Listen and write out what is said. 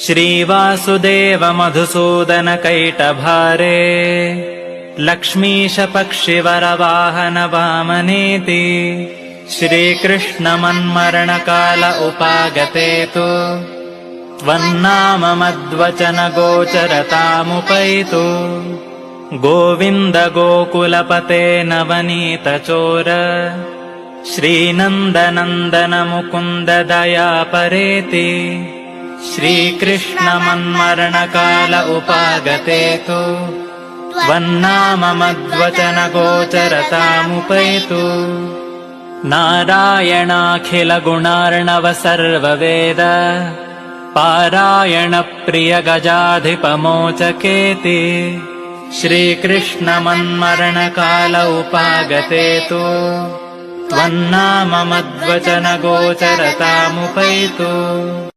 श्रीवासुदेव मधुसूदनकैटभारे लक्ष्मीशपक्षिवरवाहन वामनेति श्रीकृष्णमन्मरणकाल उपागते तु त्वन्नाममद्वचनगोचरतामुपैतु गोविन्द गोकुलपते नवनीतचोर श्रीनन्दनन्दन मुकुन्द दयापरेति श्रीकृष्णमन्मरणकाल उपागते तु। त्वन्नाममद्वचनगोचरतामुपैतु। नारायणाखिलगुणार्णव सर्ववेद पारायणप्रियगजाधिपमोचकेति। श्रीकृष्णमन्मरणकाल उपागते तु। त्वन्नाममद्वचनगोचरतामुपैतु